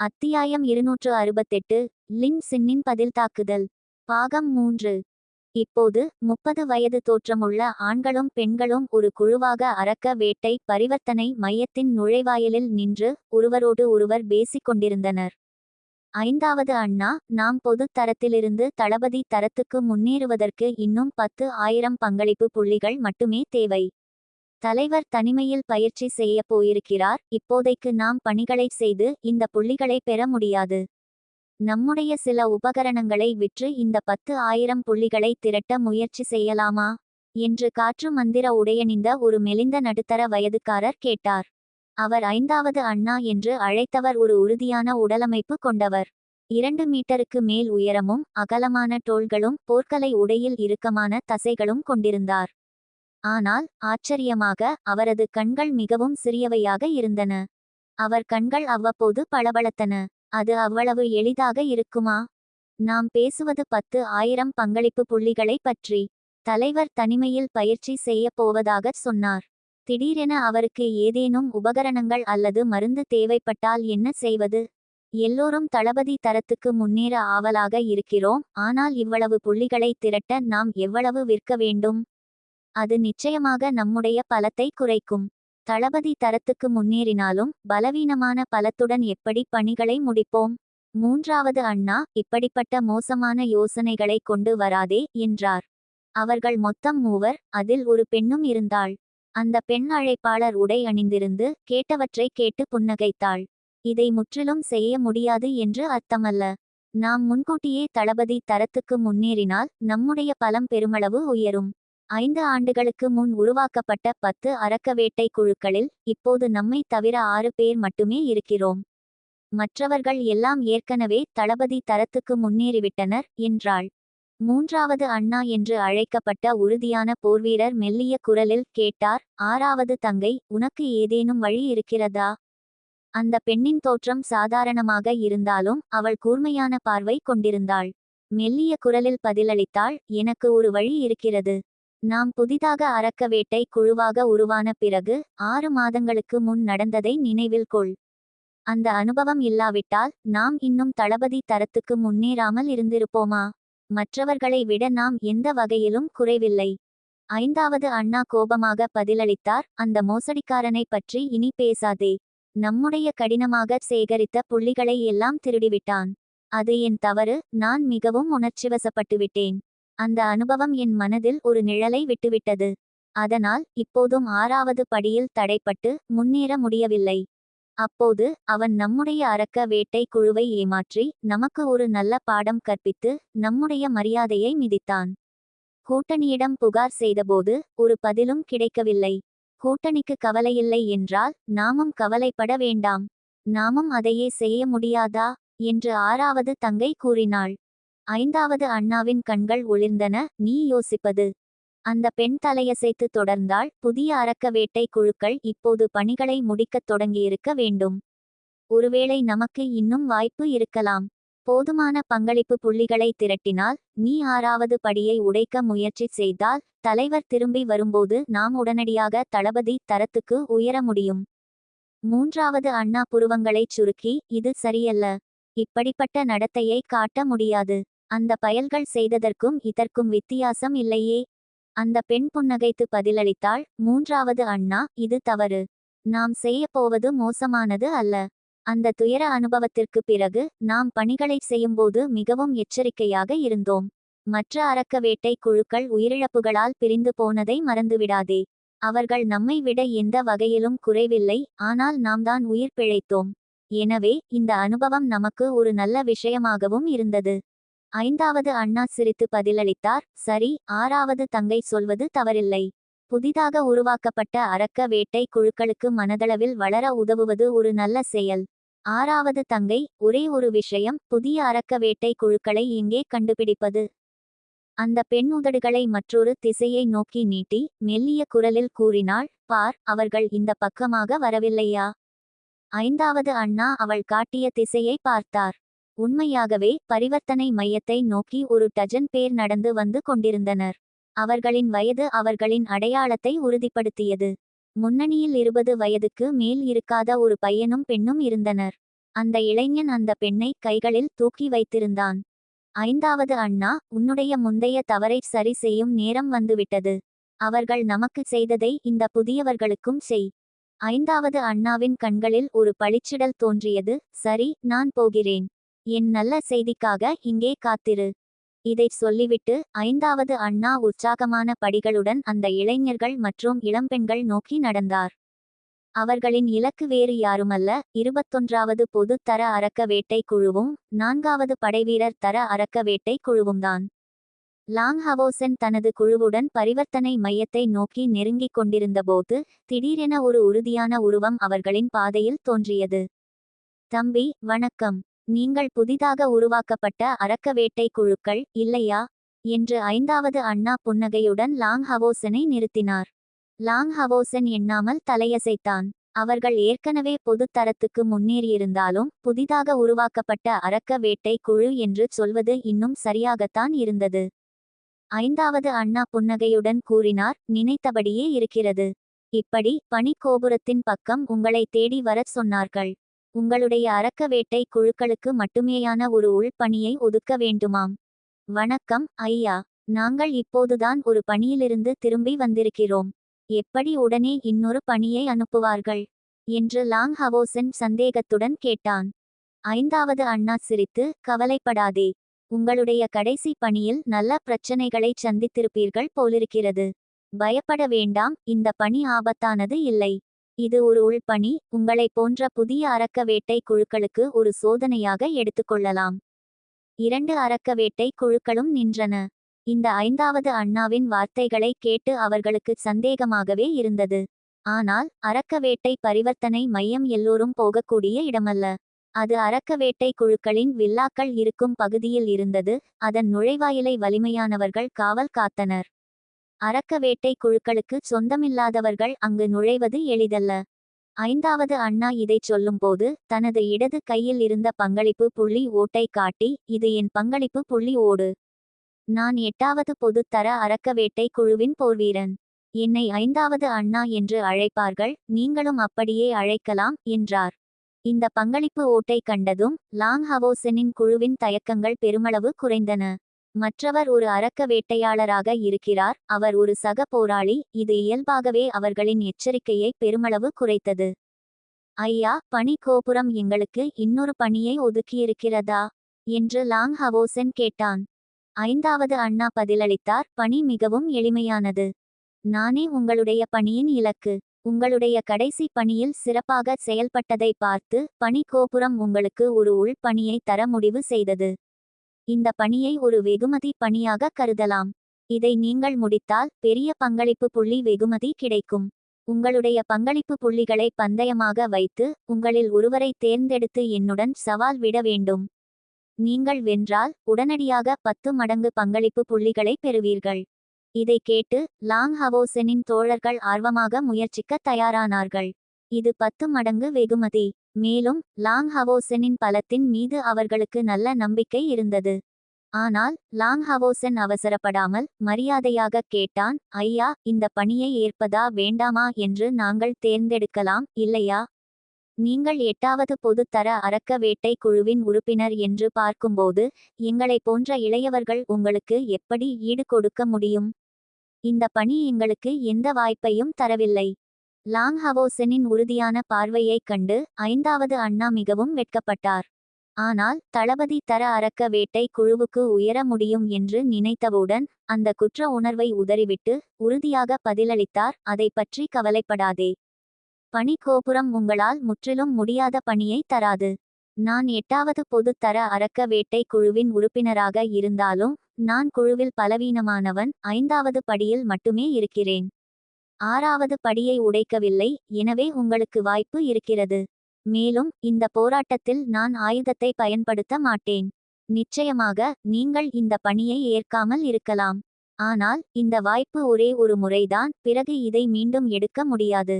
அத்தியாயம் இருநூற்று அறுபத்தெட்டு லின் சின்னின் பதில் தாக்குதல். பாகம் மூன்று. இப்போது முப்பது வயது தோற்றமுள்ள ஆண்களும் பெண்களும் ஒரு குழுவாக அரக்க வேட்டை பரிவர்த்தனை மையத்தின் நுழைவாயிலில் நின்று ஒருவரோடு ஒருவர் பேசிக் கொண்டிருந்தனர். ஐந்தாவது அண்ணா நாம் பொது தரத்திலிருந்து தளபதி தரத்துக்கு முன்னேறுவதற்கு இன்னும் பத்து ஆயிரம் பங்களிப்பு புள்ளிகள் மட்டுமே தேவை. தலைவர் தனிமையில் பயிற்சி செய்ய போயிருக்கிறார். இப்போதைக்கு நாம் பணிகளை செய்து இந்த புள்ளிகளை பெற முடியாது. நம்முடைய சில உபகரணங்களை விற்று இந்த பத்து ஆயிரம் புள்ளிகளை திரட்ட முயற்சி செய்யலாமா? என்று காற்று மந்திர உடையணிந்த ஒரு மெலிந்த நடுத்தர வயதுக்காரர் கேட்டார். அவர் ஐந்தாவது அண்ணா என்று அழைத்தவர் ஒரு உறுதியான உடலமைப்பு கொண்டவர். இரண்டு மீட்டருக்கு மேல் உயரமும் அகலமான தோள்களும் போர்க்கலை உடையில் இறுக்கமான தசைகளும் கொண்டிருந்தார். ஆனால் ஆச்சரியமாக அவரது கண்கள் மிகவும் சிறியவையாக இருந்தன. அவர் கண்கள் அவ்வப்போது பளபளத்தன. அது அவ்வளவு எளிதாக இருக்குமா? நாம் பேசுவது பத்து ஆயிரம் பங்களிப்பு புள்ளிகளை பற்றி. தலைவர் தனிமையில் பயிற்சி செய்யப் போவதாகச் சொன்னார். திடீரென அவருக்கு ஏதேனும் உபகரணங்கள் அல்லது மருந்து தேவைப்பட்டால் என்ன செய்வது? எல்லோரும் தளபதி தரத்துக்கு முன்னேற ஆவலாக இருக்கிறோம் ஆனால் இவ்வளவு புள்ளிகளை திரட்ட நாம் எவ்வளவு விற்க வேண்டும்? அது நிச்சயமாக நம்முடைய பலத்தை குறைக்கும். தளபதி தரத்துக்கு முன்னேறினாலும் பலவீனமான பலத்துடன் எப்படி பணிகளை முடிப்போம்? மூன்றாவது அண்ணா இப்படிப்பட்ட மோசமான யோசனைகளை கொண்டு வராதே என்றார். அவர்கள் மொத்தம் மூவர் அதில் ஒரு பெண்ணும் இருந்தாள். அந்த பெண் அழைப்பாளர் உடை அணிந்திருந்து கேட்டவற்றை கேட்டு புன்னகைத்தாள். இதை முற்றிலும் செய்ய முடியாது என்று அர்த்தமல்ல. நாம் முன்கூட்டியே தளபதி தரத்துக்கு முன்னேறினால் நம்முடைய பலம் பெருமளவு உயரும். ஐந்து ஆண்டுகளுக்கு முன் உருவாக்கப்பட்ட பத்து அரக்கவேட்டை குழுக்களில் இப்போது நம்மை தவிர ஆறு பேர் மட்டுமே இருக்கிறோம். மற்றவர்கள் எல்லாம் ஏற்கனவே தளபதி தரத்துக்கு முன்னேறிவிட்டனர் என்றாள். மூன்றாவது அண்ணா என்று அழைக்கப்பட்ட உறுதியான போர்வீரர் மெல்லிய குரலில் கேட்டார் ஆறாவது தங்கை உனக்கு ஏதேனும் வழி இருக்கிறதா? அந்த பெண்ணின் தோற்றம் சாதாரணமாக இருந்தாலும் அவள் கூர்மையான பார்வை கொண்டிருந்தாள். மெல்லிய குரலில் பதிலளித்தாள் எனக்கு ஒரு வழி இருக்கிறது. நாம் புதிதாக அறக்கவேட்டை குழுவாக உருவான பிறகு ஆறு மாதங்களுக்கு முன் நடந்ததை நினைவில் கொள். அந்த அனுபவம் இல்லாவிட்டால் நாம் இன்னும் தளபதி தரத்துக்கு முன்னேறாமல் இருந்திருப்போமா? மற்றவர்களை விட நாம் எந்த வகையிலும் குறைவில்லை. ஐந்தாவது அண்ணா கோபமாக பதிலளித்தார் அந்த மோசடிக்காரனை பற்றி இனி பேசாதே. நம்முடைய கடினமாக சேகரித்த புள்ளிகளை எல்லாம் திருடிவிட்டான். அது என் தவறு நான் மிகவும் உணர்ச்சிவசப்பட்டுவிட்டேன். அந்த அனுபவம் என் மனதில் ஒரு நிழலை விட்டுவிட்டது. அதனால் இப்போதும் ஆறாவது படியில் தடைப்பட்டு முன்னேற முடியவில்லை. அப்போது அவன் நம்முடைய அரக்க வேட்டை குழுவை ஏமாற்றி நமக்கு ஒரு நல்ல பாடம் கற்பித்து நம்முடைய மரியாதையை மிதித்தான். கூட்டணியிடம் புகார் செய்தபோது ஒரு பதிலும் கிடைக்கவில்லை. கூட்டணிக்கு கவலையில்லை என்றால் நாமும் கவலைப்பட வேண்டாம். நாமும் அதையே செய்ய முடியாதா? என்று ஆறாவது தங்கை கூறினாள். ஐந்தாவது அண்ணாவின் கண்கள் ஒளிர்ந்தன. நீ யோசிப்பது அந்த பெண் தலையசைத்து தொடர்ந்தால் புதிய அரக்க வேட்டை குழுக்கள் இப்போது பணிகளை முடிக்கத் தொடங்கியிருக்க வேண்டும். ஒருவேளை நமக்கு இன்னும் வாய்ப்பு இருக்கலாம் போதுமான பங்களிப்பு புள்ளிகளை திரட்டினால் நீ ஆறாவது படியை உடைக்க முயற்சி செய்தால் தலைவர் திரும்பி வரும்போது நாம் உடனடியாக தளபதி தரத்துக்கு உயர முடியும். மூன்றாவது அண்ணா புருவங்களைச் சுருக்கி இது சரியல்ல. இப்படிப்பட்ட நடத்தையை காட்ட முடியாது. அந்த பயல்கள் செய்ததற்கும் இதற்கும் வித்தியாசம் இல்லையே. அந்த பெண் புன்னகைத்து பதிலளித்தாள் மூன்றாவது அண்ணா இது தவறு. நாம் செய்யப்போவது மோசமானது அல்ல. அந்த துயர அனுபவத்திற்கு பிறகு நாம் பணிகளை செய்யும்போது மிகவும் எச்சரிக்கையாக இருந்தோம். மற்ற அரக்க வேட்டை குழுக்கள் உயிரிழப்புகளால் பிரிந்து போனதை மறந்துவிடாதே. அவர்கள் நம்மை விட எந்த வகையிலும் குறைவில்லை ஆனால் நாம் தான் உயிர் பிழைத்தோம். எனவே இந்த அனுபவம் நமக்கு ஒரு நல்ல விஷயமாகவும் இருந்தது. ஐந்தாவது அண்ணா சிரித்து பதிலளித்தார் சரி ஆறாவது தங்கை சொல்வது தவறில்லை. புதிதாக உருவாக்கப்பட்ட அரக்க வேட்டை குழுக்களுக்கு மனதளவில் வளர உதவுவது ஒரு நல்ல செயல். ஆறாவது தங்கை ஒரே ஒரு விஷயம் புதிய அரக்க வேட்டை குழுக்களை இங்கே கண்டுபிடிப்பது. அந்த பெண் உதடுகளை மற்றொரு திசையை நோக்கி நீட்டி மெல்லிய குரலில் கூறினாள் பார் அவர்கள் இந்த பக்கமாக வரவில்லையா ஐந்தாவது அண்ணா அவள் காட்டிய திசையை பார்த்தார். உண்மையாகவே பரிவர்த்தனை மையத்தை நோக்கி ஒரு டஜன் பேர் நடந்து வந்து கொண்டிருந்தனர். அவர்களின் வயது அவர்களின் அடையாளத்தை உறுதிப்படுத்தியது. முன்னணியில் இருபது வயதுக்கு மேல் இருக்காத ஒரு பையனும் பெண்ணும் இருந்தனர். அந்த இளைஞன் அந்த பெண்ணை கைகளில் தூக்கி வைத்திருந்தான். ஐந்தாவது அண்ணா உன்னுடைய முந்தைய தவறை சரி செய்யும் நேரம் வந்துவிட்டது. அவர்கள் நமக்கு செய்ததை இந்த புதியவர்களுக்கும் செய். ஐந்தாவது அண்ணாவின் கண்களில் ஒரு பளிச்சிடல் தோன்றியது. சரி நான் போகிறேன். என் நல்ல செய்திக்காக இங்கே காத்திரு. இதைச் சொல்லிவிட்டு ஐந்தாவது அண்ணா உற்சாகமான படிகளுடன் அந்த இளைஞர்கள் மற்றும் இளம்பெண்கள் நோக்கி நடந்தார். அவர்களின் இலக்கு வேறு யாருமல்ல. இருபத்தொன்றாவது பொது தர அரக்க வேட்டை குழுவும் நான்காவது படைவீரர் தர அரக்க வேட்டை குழுவும்தான். லாங் ஹவோசன் தனது குழுவுடன் பரிவர்த்தனை மையத்தை நோக்கி நெருங்கிக் கொண்டிருந்தபோது திடீரென ஒரு உறுதியான உருவம் அவர்களின் பாதையில் தோன்றியது. தம்பி வணக்கம். நீங்கள் புதிதாக உருவாக்கப்பட்ட அரக்க வேட்டை குழுக்கள் இல்லையா? என்று ஐந்தாவது அண்ணா புன்னகையுடன் லாங் ஹவோசனை நிறுத்தினார். லாங் ஹவோசன் எண்ணாமல் தலையசைத்தான். அவர்கள் ஏற்கனவே பொதுத் தரத்துக்கு முன்னேறியிருந்தாலும் புதிதாக உருவாக்கப்பட்ட அரக்க வேட்டை குழு என்று சொல்வது இன்னும் சரியாகத்தான் இருந்தது. ஐந்தாவது அண்ணா புன்னகையுடன் கூறினார் நினைத்தபடியே இருக்கிறது. இப்படி பனிக்கோபுரத்தின் பக்கம் உங்களை தேடி வரச் சொன்னார்கள். உங்களுடைய அரக்க வேட்டை குழுக்களுக்கு மட்டுமேயான ஒரு உள்பணியை ஒதுக்க வேண்டுமாம். வணக்கம் ஐயா. நாங்கள் இப்போதுதான் ஒரு பணியிலிருந்து திரும்பி வந்திருக்கிறோம். எப்படி உடனே இன்னொரு பணியை அனுப்புவார்கள்? என்று லாங் ஹவோசன் சந்தேகத்துடன் கேட்டான். ஐந்தாவது அண்ணா சிரித்து கவலைப்படாதே. உங்களுடைய கடைசி பணியில் நல்ல பிரச்சனைகளை சந்தித்திருப்பீர்கள் போலிருக்கிறது. பயப்பட வேண்டாம் இந்த பணி ஆபத்தானது இல்லை. இது ஒரு உள்பணி உங்களை போன்ற புதிய அரக்க வேட்டை குழுக்களுக்கு ஒரு சோதனையாக எடுத்துக்கொள்ளலாம். இரண்டு அரக்க வேட்டை குழுக்களும் நின்றன. இந்த ஐந்தாவது அண்ணாவின் வார்த்தைகளை கேட்டு அவர்களுக்கு சந்தேகமாகவே இருந்தது. ஆனால் அரக்க வேட்டை பரிவர்த்தனை மையம் எல்லோரும் போகக்கூடிய இடமல்ல. அது அரக்க வேட்டை குழுக்களின் வில்லாக்கள் இருக்கும் பகுதியில் இருந்தது அதன் நுழைவாயிலை வலிமையானவர்கள் காவல் காத்தனர். அரக்க வேட்டை குழுக்களுக்கு சொந்தமில்லாதவர்கள் அங்கு நுழைவது எளிதல்ல. ஐந்தாவது அண்ணா இதைச் சொல்லும்போது தனது இடது கையில் இருந்த பங்களிப்பு புள்ளி ஓட்டை காட்டி இது என் பங்களிப்பு புள்ளி ஓடு. நான் எட்டாவது பொதுத்தர அரக்க வேட்டை குழுவின் போர்வீரன். என்னை ஐந்தாவது அண்ணா என்று அழைப்பார்கள் நீங்களும் அப்படியே அழைக்கலாம் என்றார். இந்த பங்களிப்பு ஓட்டை கண்டதும் லாங் ஹவோசனின் குழுவின் தயக்கங்கள் பெருமளவு குறைந்தன. மற்றவர் ஒரு அரக்க வேட்டையாளராக இருக்கிறார் அவர் ஒரு சக போராளி இது இயல்பாகவே அவர்களின் எச்சரிக்கையை பெருமளவு குறைத்தது. ஐயா பனி கோபுரம் எங்களுக்கு இன்னொரு பணியை ஒதுக்கியிருக்கிறதா? என்று லாங் ஹவோசன் கேட்டான். ஐந்தாவது அண்ணா பதிலளித்தார் பணி மிகவும் எளிமையானது. நானே உங்களுடைய பணியின் இலக்கு. உங்களுடைய கடைசி பணியில் சிறப்பாக செயல்பட்டதை பார்த்து பணி கோபுரம் உங்களுக்கு ஒரு உள் பணியை தர முடிவு செய்தது. இந்த பணியை ஒரு வெகுமதி பணியாக கருதலாம். இதை நீங்கள் முடித்தால் பெரிய பங்களிப்பு புள்ளி வெகுமதி கிடைக்கும். உங்களுடைய பங்களிப்பு புள்ளிகளை பந்தயமாக வைத்து உங்களில் ஒருவரை தேர்ந்தெடுத்து என்னுடன் சவால் விட வேண்டும். நீங்கள் வென்றால் உடனடியாக பத்து மடங்கு பங்களிப்பு புள்ளிகளை பெறுவீர்கள். இதை கேட்டு லாங் ஹவோசனின் தோழர்கள் ஆர்வமாக முயற்சிக்க தயாரானார்கள். இது பத்து மடங்கு வெகுமதி. மேலும் லாங் ஹவோசனின் பலத்தின் மீது அவர்களுக்கு நல்ல நம்பிக்கை இருந்தது. ஆனால் லாங் ஹவோசன் அவசரப்படாமல் மரியாதையாக கேட்டான் ஐயா இந்த பணியை ஏற்பதா வேண்டாமா என்று நாங்கள் தேர்ந்தெடுக்கலாம் இல்லையா? நீங்கள் எட்டாவது பொதுத்தர அரக்க வேட்டை குழுவின் உறுப்பினர் என்று பார்க்கும்போது எங்களைப் போன்ற இளையவர்கள் உங்களுக்கு எப்படி ஈடு கொடுக்க முடியும்? இந்த பணி எங்களுக்கு எந்த வாய்ப்பையும் தரவில்லை. லாங் ஹவோசனின் உறுதியான பார்வையைக் கண்டு ஐந்தாவது அண்ணா மிகவும் வெட்கப்பட்டார். ஆனால் தளபதி தர அரக்க வேட்டை குழுவுக்கு உயர முடியும் என்று நினைத்தவுடன் அந்த குற்ற உணர்வை உதறிவிட்டு உறுதியாக பதிலளித்தார் அதை பற்றி கவலைப்படாதே. பணி கோபுரம் உங்களால் முற்றிலும் முடியாத பணியை தராது. நான் எட்டாவது பொது தர அரக்க வேட்டை குழுவின் உறுப்பினராக இருந்தாலும் நான் குழுவில் பலவீனமானவன் ஐந்தாவது படியில் மட்டுமே இருக்கிறேன். ஆறாவது படியை உடைக்கவில்லை எனவே உங்களுக்கு வாய்ப்பு இருக்கிறது. மேலும் இந்த போராட்டத்தில் நான் ஆயுதத்தை பயன்படுத்த மாட்டேன். நிச்சயமாக நீங்கள் இந்த பணியை ஏற்காமல் இருக்கலாம். ஆனால் இந்த வாய்ப்பு ஒரே ஒரு முறைதான் பிறகு இதை மீண்டும் எடுக்க முடியாது.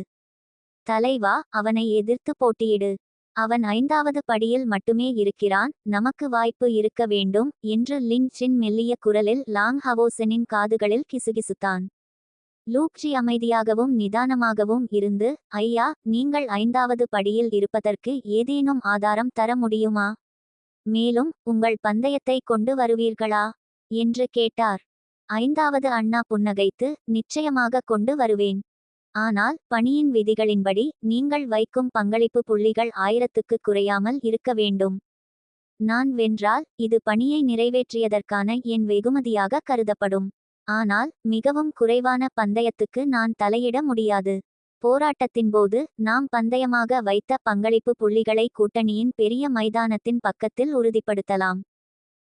தலைவா அவனை எதிர்த்து போட்டியிடு. அவன் ஐந்தாவது படியில் மட்டுமே இருக்கிறான் நமக்கு வாய்ப்பு இருக்க வேண்டும் என்று லின் சின் மெல்லிய குரலில் லாங் ஹவோசனின் காதுகளில் கிசுகிசுத்தான். லூக்ஜி அமைதியாகவும் நிதானமாகவும் இருந்து ஐயா நீங்கள் ஐந்தாவது படியில் இருப்பதற்கு ஏதேனும் ஆதாரம் தர முடியுமா? மேலும் உங்கள் பந்தயத்தை கொண்டு வருவீர்களா? என்று கேட்டார். ஐந்தாவது அண்ணா புன்னகைத்து நிச்சயமாக கொண்டு வருவேன். ஆனால் பணியின் விதிகளின்படி நீங்கள் வைக்கும் பங்களிப்பு புள்ளிகள் ஆயிரத்துக்கு குறையாமல் இருக்க வேண்டும். நான் வென்றால் இது பணியை நிறைவேற்றியதற்கான என் வெகுமதியாக கருதப்படும். ஆனால் மிகவும் குறைவான பந்தயத்துக்கு நான் தலையிட முடியாது. போராட்டத்தின் போது நாம் பந்தயமாக வைத்த பங்களிப்பு புள்ளிகளை கூட்டணியின் பெரிய மைதானத்தின் பக்கத்தில் உறுதிப்படுத்தலாம்.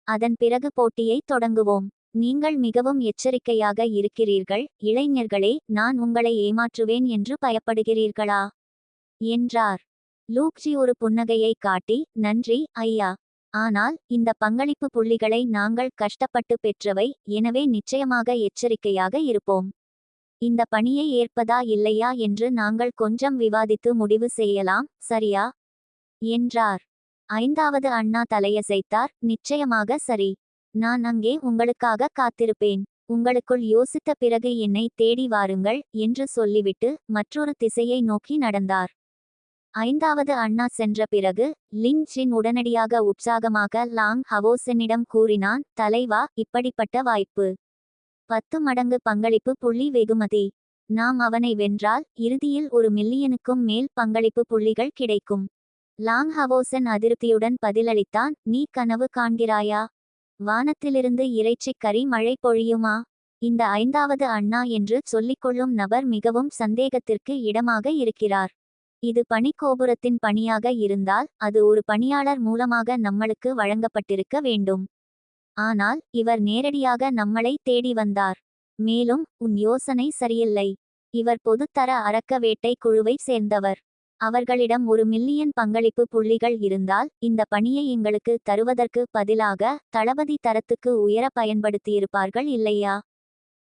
அதன் பிறகு போட்டியை தொடங்குவோம். நீங்கள் மிகவும் எச்சரிக்கையாக இருக்கிறீர்கள். இளைஞர்களே நான் உங்களை ஏமாற்றுவேன் என்று பயப்படுகிறீர்களா? என்றார். லூக்ஜி ஒரு புன்னகையை காட்டி நன்றி ஐயா. ஆனால் இந்த பங்களிப்பு புள்ளிகளை நாங்கள் கஷ்டப்பட்டு பெற்றவை எனவே நிச்சயமாக எச்சரிக்கையாக இருப்போம். இந்த பணியை ஏற்பதா இல்லையா என்று நாங்கள் கொஞ்சம் விவாதித்து முடிவு செய்யலாம் சரியா? என்றார். ஐந்தாவது அண்ணா தலையசைத்தார் நிச்சயமாக சரி. நான் அங்கே உங்களுக்காக காத்திருப்பேன். உங்களுக்குள் யோசித்த பிறகு என்னை தேடி வாருங்கள் என்று சொல்லிவிட்டு மற்றொரு திசையை நோக்கி நடந்தார். ஐந்தாவது அண்ணா சென்ற பிறகு லின்ச்சின் உடனடியாக உற்சாகமாக லாங் ஹவோசனிடம் கூறினான் தலைவா இப்படிப்பட்ட வாய்ப்பு. பத்து மடங்கு பங்களிப்பு புள்ளி வெகுமதி. நாம் அவனை வென்றால் இறுதியில் ஒரு மில்லியனுக்கும் மேல் பங்களிப்பு புள்ளிகள் கிடைக்கும் லாங் ஹவோசன் அதிருப்தியுடன் பதிலளித்தான் நீ கனவு காண்கிறாயா? வானத்திலிருந்து இறைச்சிக் கறி மழை பொழியுமா? இந்த ஐந்தாவது அண்ணா என்று சொல்லிக்கொள்ளும் நபர் மிகவும் சந்தேகத்திற்கு இடமாக இருக்கிறார். இது பணிக்கோபுரத்தின் பணியாக இருந்தால் அது ஒரு பணியாளர் மூலமாக நம்மளுக்கு வழங்கப்பட்டிருக்க வேண்டும். ஆனால் இவர் நேரடியாக நம்மளை தேடி வந்தார். மேலும் உன் யோசனை சரியில்லை. இவர் பொதுத்தர அறக்க வேட்டை குழுவை சேர்ந்தவர். அவர்களிடம் ஒரு மில்லியன் பங்களிப்பு புள்ளிகள் இருந்தால் இந்த பணியை எங்களுக்கு தருவதற்கு பதிலாக தளபதி தரத்துக்கு உயர பயன்படுத்தியிருப்பார்கள் இல்லையா?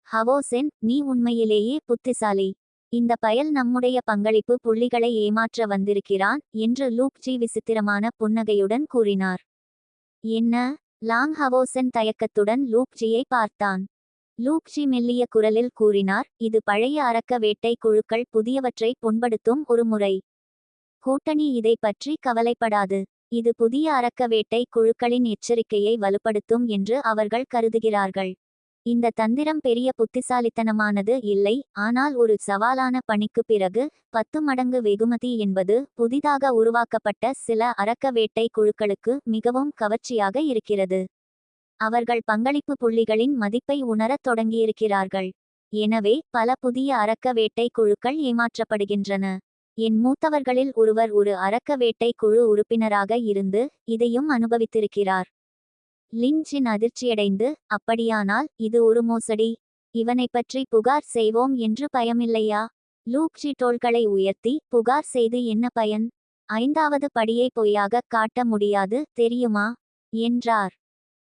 ஹவோசென் நீ உண்மையிலேயே புத்திசாலி. இந்த பயல் நம்முடைய பங்களிப்பு புள்ளிகளை ஏமாற்ற வந்திருக்கிறான் என்று லூக்ஜி விசித்திரமான புன்னகையுடன் கூறினார். என்ன? லாங் ஹவோசன் தயக்கத்துடன் லூக்ஜியை பார்த்தான். லூக்ஜி மெல்லிய குரலில் கூறினார் இது பழைய அரக்க வேட்டை குழுக்கள் புதியவற்றை புண்படுத்தும் ஒரு முறை. கூட்டணி இதை பற்றி கவலைப்படாது. இது புதிய அரக்க வேட்டை குழுக்களின் எச்சரிக்கையை வலுப்படுத்தும் என்று அவர்கள் கருதுகிறார்கள். இந்த தந்திரம் பெரிய புத்திசாலித்தனமானது இல்லை ஆனால் ஒரு சவாலான பணிக்கு பிறகு பத்து மடங்கு வெகுமதி என்பது புதிதாக உருவாக்கப்பட்ட சில அரக்க வேட்டை குழுக்களுக்கு மிகவும் கவர்ச்சியாக இருக்கிறது. அவர்கள் பங்களிப்பு புள்ளிகளின் மதிப்பை உணரத் தொடங்கியிருக்கிறார்கள். எனவே பல புதிய அரக்க வேட்டை குழுக்கள் ஏமாற்றப்படுகின்றன. என் மூத்தவர்களில் ஒருவர் ஒரு அரக்க வேட்டை குழு உறுப்பினராக இருந்து இதையும் அனுபவித்திருக்கிறார். லின்ச்சின் அதிர்ச்சியடைந்து அப்படியானால் இது ஒரு மோசடி. இவனை பற்றி புகார் செய்வோம் என்று பயமில்லையா? லூக்ஜி டோல்களை உயர்த்தி புகார் செய்து என்ன பயன்? ஐந்தாவது படியை பொய்யாக காட்ட முடியாது தெரியுமா? என்றார்.